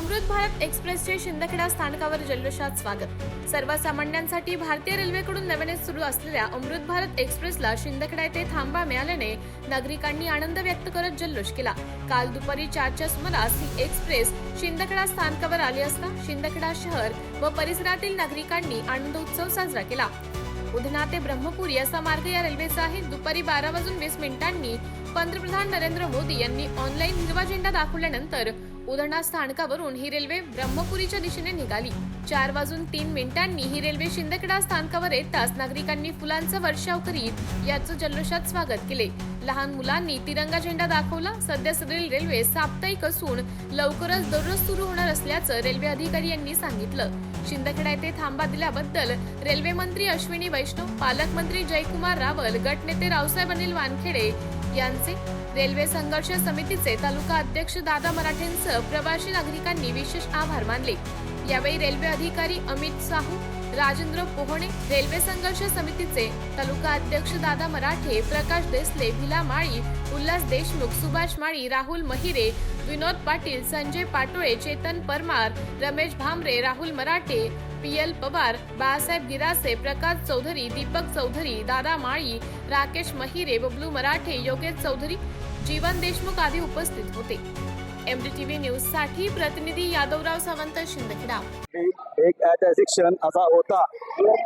अमृत भारत एक्सप्रेसचे शिंदखेडा स्थानकावर जल्लोषात स्वागत. सर्वसामान्यांसाठी भारतीय रेल्वेकडून नव्याने सुरू असलेल्या अमृत भारत एक्सप्रेसला शिंदखेडा येथे थांबा मिळाल्याने नागरिकांनी आनंद व्यक्त करत जल्लोष केला. काल दुपारी चारच्या सुमारास ही एक्सप्रेस शिंदखेडा स्थानकावर आली असता शिंदखेडा शहर व परिसरातील नागरिकांनी आनंद उत्सव साजरा केला. उधना ते ब्रह्मपुरी असा मार्ग या रेल्वेचा आहे. दुपारी बारा वाजून वीस मिनिटांनी पंतप्रधान नरेंद्र मोदी यांनी ऑनलाईन हिरवा झेंडा दाखवल्यानंतर उधना स्थानकावरून ही रेल्वे ब्रह्मपुरीच्या दिशेने निघाली. चार वाजून तीन मिनिटांनी ही रेल्वे शिंदखेडा स्थानकावर येताच नागरिकांनी फुलांचा वर्षाव करीत याचं जल्लोषात स्वागत केले. लहान मुलांनी तिरंगा झेंडा दाखवला. सध्या सदरील रेल्वे साप्ताहिक असून लवकरच दररोज सुरू होणार असल्याचं रेल्वे अधिकारी यांनी सांगितलं. शिंदखेडा येथे थांबा दिल्याबद्दल रेल्वे मंत्री अश्विनी वैष्णव पालकमंत्री जयकुमार रावल गटनेते रावसाहेब अनिल वानखेडे यांचे रेल्वे संघर्ष समितीचे तालुका अध्यक्ष दादा मराठेंसह प्रवासी नागरिकांनी विशेष आभार मानले. यावेळी रेल्वे अधिकारी अमित साहू राजेंद्र पोहणे रेल्वे संघर्ष समितीचे तालुका अध्यक्ष दादा मराठे प्रकाश देसले भिला माळी उल्हास देशमुख सुभाष माळी राहुल महिरे विनोद पाटील संजय पाटोळे चेतन परमार रमेश भामरे राहुल मराठे पी एल पवार बाळासाहेब गिरासे प्रकाश चौधरी दीपक चौधरी दादा माळी राकेश महिरे बबलू मराठे योगेश चौधरी जीवन देशमुख आदी उपस्थित होते. एमडीटीव्ही न्यूजसाठी प्रतिनिधी यादवराव सावंत शिंदखेडा. एक ऐतिहासिक क्षण असा होता.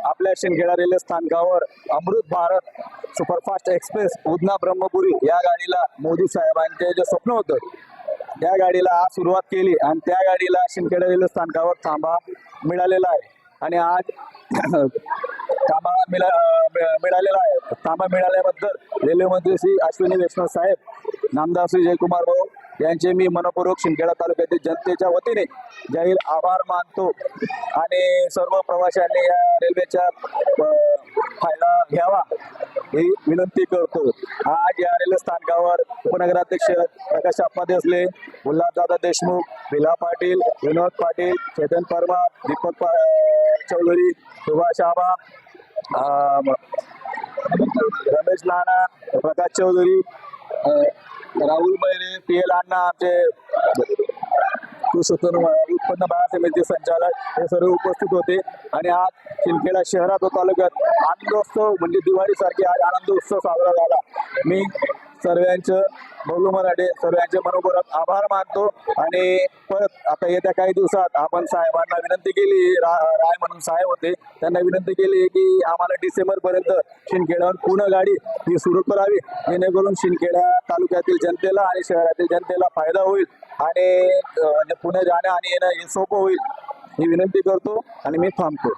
आपल्या शिंदखेडा रेल्वे स्थानकावर अमृत भारत सुपरफास्ट एक्सप्रेस उदना ब्रह्मपुरी या गाडीला मोदी साहेबांचे जे स्वप्न होतं त्या गाडीला आज सुरुवात केली आणि त्या गाडीला शिंदखेडा रेल्वे स्थानकावर थांबा मिळालेला आहे. आणि आज थांबा मिळा मिळालेला आहे. थांबा मिळाल्याबद्दल रेल्वे मंत्री श्री अश्विनी वैष्णव साहेब नामदार श्री जयकुमार भाऊ यांचे मी मनपूर्वक शिंदखेडा तालुक्यातील जनतेच्या वतीने जाहीर आभार मानतो. आणि सर्व प्रवाशांनी या रेल्वेचा फायदा घ्यावा ही विनंती करतो. आज या रेल्वे स्थानकावर उपनगराध्यक्ष प्रकाश अप्पा असले उल्हासदादा देशमुख भिला पाटील विनोद पाटील चेतन परमार दीपक पा- चौधरी सुभाष आबा रमेश नाना प्रकाश चौधरी राहुल मैरे पी एल अण्णा आमचे कृषी उत्पन्न बाजार समिती संचालक हे सर्व उपस्थित होते. आणि आज शिंदखेडा शहरात व तालुक्यात आनंदोत्सव म्हणजे दिवाळीसारखे आज आनंदोत्सव साजरा झाला. मी सर्वांचं बोलू मराठे सर्वांचे मनोपूर्वक आभार मानतो. आणि परत आता येत्या काही दिवसात आपण साहेबांना विनंती केली रा राय म्हणून साहेब होते त्यांना विनंती केली की आम्हाला डिसेंबरपर्यंत शिंदखेड्यावर पुन्हा गाडी ही सुरू करावी. जेणेकरून शिंदखेडा तालुक्यातील जनतेला आणि शहरातील जनतेला फायदा होईल. आणि म्हणजे पुणे जाणं आणि येणं हे सोपं होईल. ही विनंती करतो आणि मी थांबतो.